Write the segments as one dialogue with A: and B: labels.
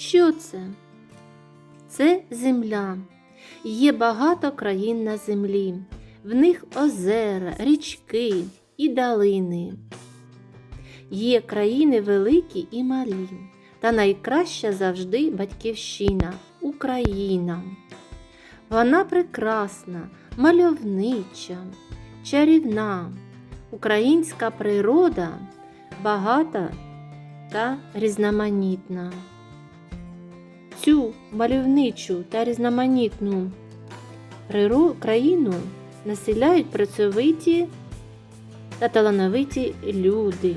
A: Що це? Це земля. Є багато країн на землі. В них озера, річки і долини. Є країни великі і малі, та найкраща завжди батьківщина Україна. Вона прекрасна, мальовнича, чарівна. Українська природа багата та різноманітна. Цю мальовничу та різноманітну країну населяють працьовиті та талановиті люди.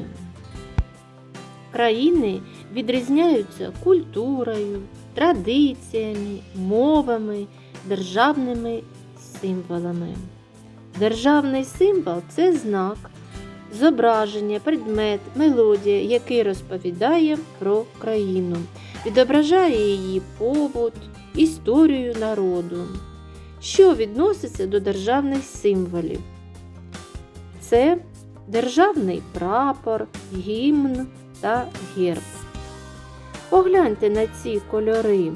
A: Країни відрізняються культурою, традиціями, мовами, державними символами. Державний символ це знак, зображення, предмет, мелодія, який розповідає про країну, відображає її побут, історію народу. Що відноситься до державних символів? Це державний прапор, гімн та герб. Погляньте на ці кольори.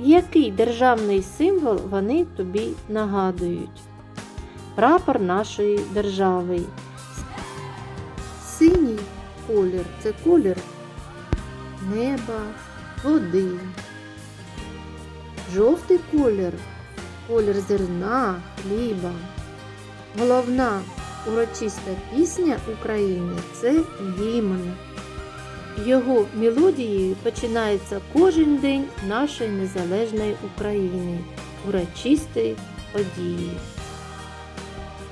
A: Який державний символ вони тобі нагадують? Прапор нашої держави. Синій колір це колір неба, води. Жовтий колір колір зерна, хліба. Головна урочиста пісня України це гімн. Його мелодією починається кожен день нашої незалежної України, урочистої події.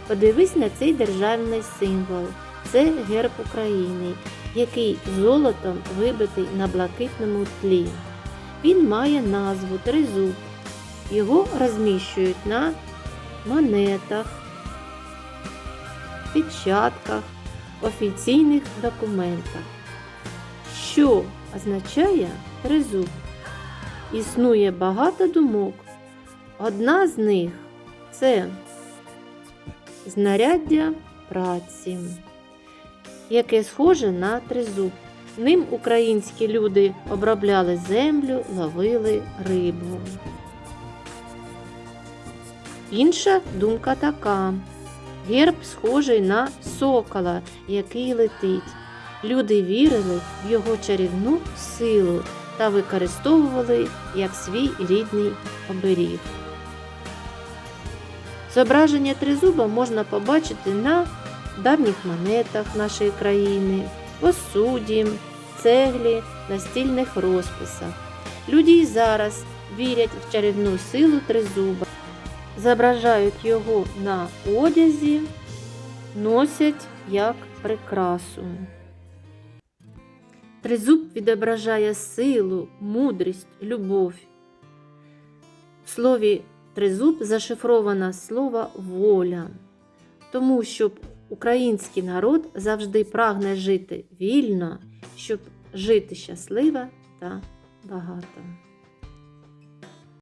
A: Подивись на цей державний символ. Це герб України, який золотом вибитий на блакитному тлі. Він має назву тризуб. Його розміщують на монетах, печатках, офіційних документах. Що означає тризуб? Існує багато думок. Одна з них це знаряддя праці, яке схоже на тризуб. Ним українські люди обробляли землю, ловили рибу. Інша думка така: герб схожий на сокола, який летить. Люди вірили в його чарівну силу та використовували як свій рідний оберіг. Зображення тризуба можна побачити на давніх монетах нашої країни, посуді, цеглі, настільних розписах. Люди й зараз вірять в чарівну силу тризуба, зображають його на одязі, носять як прикрасу. Тризуб відображає силу, мудрість, любов. В слові тризуб зашифровано слово воля, тому щоб український народ завжди прагне жити вільно, щоб жити щасливо та багато.